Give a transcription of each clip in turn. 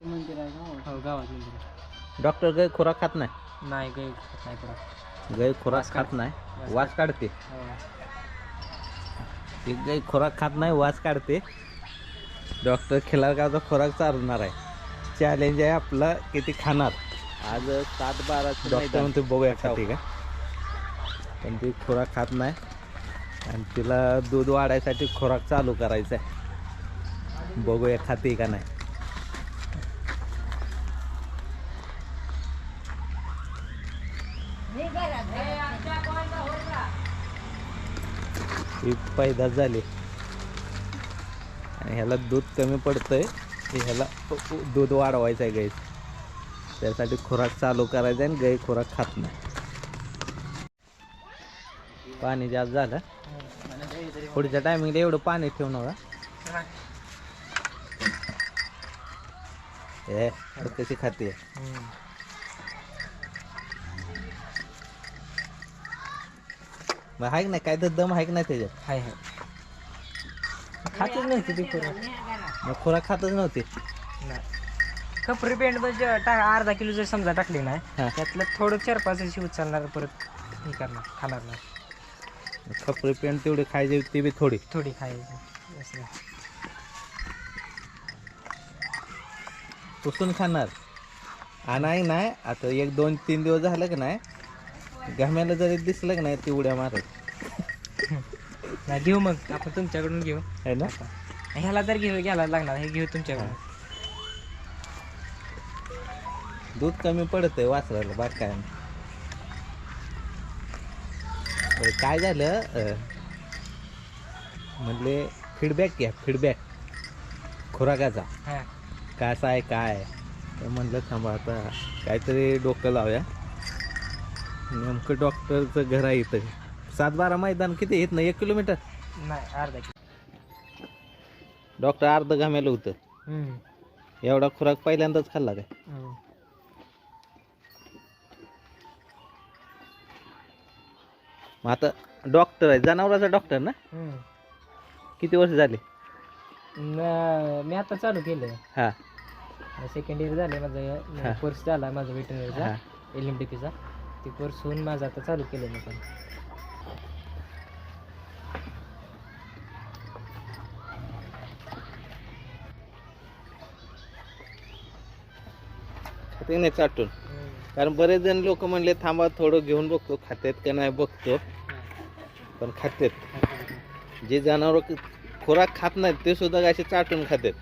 मंदिर आहे का हो गावात मंदिर डॉक्टर गाय खुराक खात नाही? नाही काही खात नाही परत गाय खुराक खात नाही? वास काढते. हो. ती गाय खुराक खात नाही वास काढते. डॉक्टर खिलारगावचा खुराक चालवणार आहे. चॅलेंज आहे आपलं किती खाणार? आज सात बारा डॉक्टर म्हणते बघूया खाते का? पण ती खुराक खात नाही. आणि तिला दूध वाढायसाठी खुराक चालू करायचा आहे बघूया खाते का नाही. ही पैदास झाली. आणि ह्याला दूध कमी पडतंय. ह्याला दूध वाढवायचं आहे गाईच त्यासाठी खुराक चालू करायचा आणि गाई खुराक खात नाही. पाणी जास्त झालं. पुढच्या टायमिंगला एवढं पाणी ठेवू नका. अरे कशी खाते? मग आहे का नाही? काय तर दम आहे का नाही त्याच्यात? हाय हाय. खातच नव्हती ती परत मग खुराक खातच नव्हती. नाही. खपरी पेंट म्हणजे टाक अर्धा किलो जर समजा टाकली नाही हा. त्यातलं थोडं चार पाच दिवशी उचलणार परत हे करणार खाणार नाही. खपरी पेंट तेवढी खायची ती बी थोडी. थोडी खायची. असं नाही. पुसून खाणार. आणि आहे नाही आता एक दोन तीन दिवस झालं का नाही घाम्याला जरी दिसलं का नाही ती उड्या मारत. नाही घेऊ मग. आपण तुमच्याकडून घेऊ. आहे ना? ह्याला तर घेऊ घ्यायला लागणार हे घेऊ तुमच्याकडून. दूध कमी पडतंय वासराला बाग काय नाही. अं, काय झालं? अं, म्हणले फीडबॅक घ्या फीडबॅक खुराकाचा. हां. कसा आहे काय आहे? तर म्हणलं थांबा आता काहीतरी डोकं लावूया. नेमकं डॉक्टरचं घर आहे इथं. सात बारा मैदान किती येत नाही एक किलोमीटर? नाही अर्धा डॉक्टर अर्ध घामेलं होतं. एवढा खुराक पहिल्यांदाच खाल्ला काय. मग आता डॉक्टर आहे जनावराचा डॉक्टर ना. किती वर्ष झाले? न- मी आता चालू केलं हा. सेकंड इयर झालं हा. माझं कोर्स झाला माझा वेटनरीचा हा एल एम डी पीचा ते कोर्स होऊन माझं आता चालू केलं मी पण. ते नाही चाटून. कारण बरेच जण लोक म्हणले थांबा थोडं घेऊन बघतो खात्यात का नाही बघतो. पण खात्यात. जे जनावर खुराक खात नाहीत ते सुद्धा असे चाटून खातात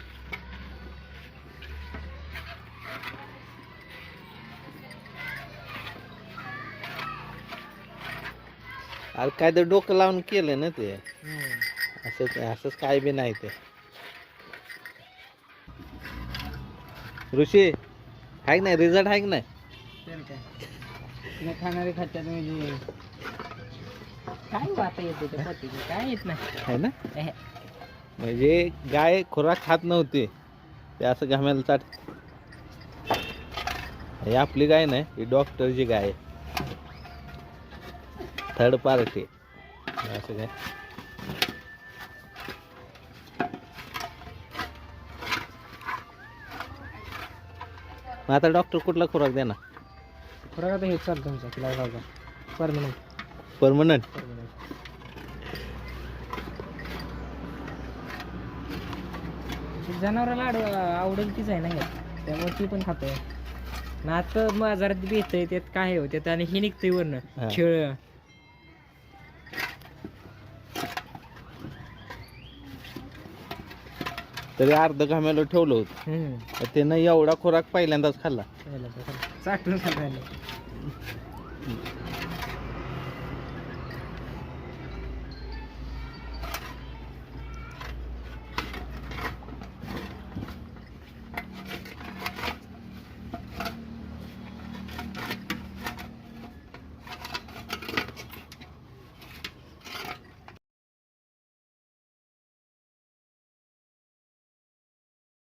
अरे काय तर डोकं लावून केलं ना ते. असंच असंच काय बी नाही ते. ऋषी आहे का नाही? रिझल्ट आहे का नाही? खाणारे खात्यात म्हणजे काय वाता येते त्या पत्तीची काय येत नाही? आहे ना? एहे. म्हणजे गाय खुराक खात नव्हती. ते असं घामेला चाट ही आपली गाय नाही ही डॉक्टरची गाय आहे. थर्ड पार्टी असं काय? मग आता डॉक्टर कुठला खुराक देणार? खुराक आता हेच चालू तुमचा किला परमनंट परमनंट परमनंट जनावराला आड आवडेल तीच आहे ना हे. त्यामुळे ती पण खातोय. ना आता बाजारात येतंय त्यात काय हो त्यात आणि हे निघतंय हा. वरनं खेळ. तरी अर्ध घामेलो ठेवलं होत. ते तर त्यानं एवढा खोराक पहिल्यांदाच खाल्ला.